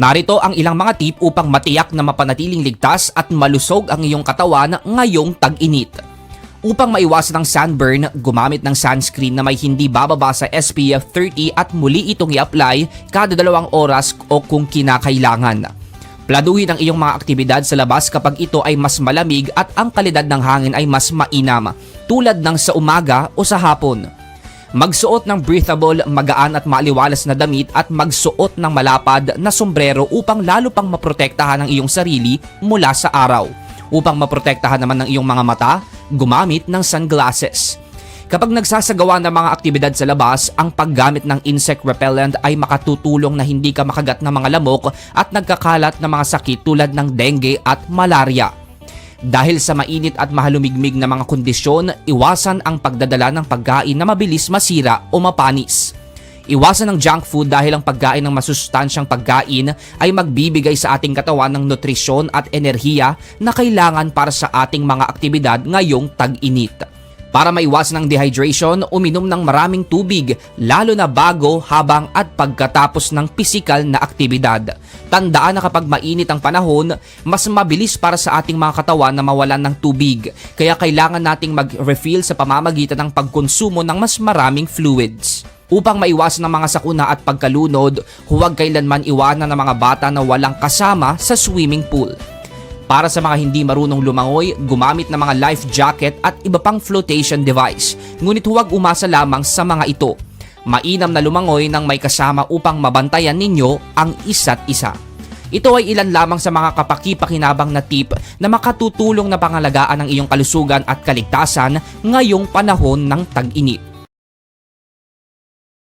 Narito ang ilang mga tip upang matiyak na mapanatiling ligtas at malusog ang iyong katawan ngayong tag-init. Upang maiwasan ang sunburn, gumamit ng sunscreen na may hindi bababa sa SPF 30 at muli itong i-apply kada dalawang oras o kung kinakailangan. Pladuhin ang iyong mga aktibidad sa labas kapag ito ay mas malamig at ang kalidad ng hangin ay mas mainam, tulad ng sa umaga o sa hapon. Magsuot ng breathable, magaan at maaliwalas na damit at magsuot ng malapad na sombrero upang lalo pang maprotektahan ang iyong sarili mula sa araw. Upang maprotektahan naman ng iyong mga mata, gumamit ng sunglasses. Kapag nagsasagawa ng mga aktibidad sa labas, ang paggamit ng insect repellent ay makatutulong na hindi ka makagat ng mga lamok at nagkakalat ng mga sakit tulad ng dengue at malaria. Dahil sa mainit at mahalumigmig na mga kondisyon, iwasan ang pagdadala ng pagkain na mabilis masira o mapanis. Iwasan ang junk food dahil ang pagkain ng masustansyang pagkain ay magbibigay sa ating katawan ng nutrisyon at enerhiya na kailangan para sa ating mga aktibidad ngayong tag-init. Para maiwasan ang dehydration, uminom ng maraming tubig, lalo na bago, habang at pagkatapos ng pisikal na aktibidad. Tandaan na kapag mainit ang panahon, mas mabilis para sa ating mga katawan na mawalan ng tubig. Kaya kailangan nating mag-refill sa pamamagitan ng pagkonsumo ng mas maraming fluids. Upang maiwasan ang mga sakuna at pagkalunod, huwag kailanman iwanan ng mga bata na walang kasama sa swimming pool. Para sa mga hindi marunong lumangoy, gumamit ng mga life jacket at iba pang flotation device. Ngunit huwag umasa lamang sa mga ito. Mainam na lumangoy ng may kasama upang mabantayan ninyo ang isa't isa. Ito ay ilan lamang sa mga kapaki-pakinabang na tip na makatutulong na pangalagaan ang iyong kalusugan at kaligtasan ngayong panahon ng tag-init.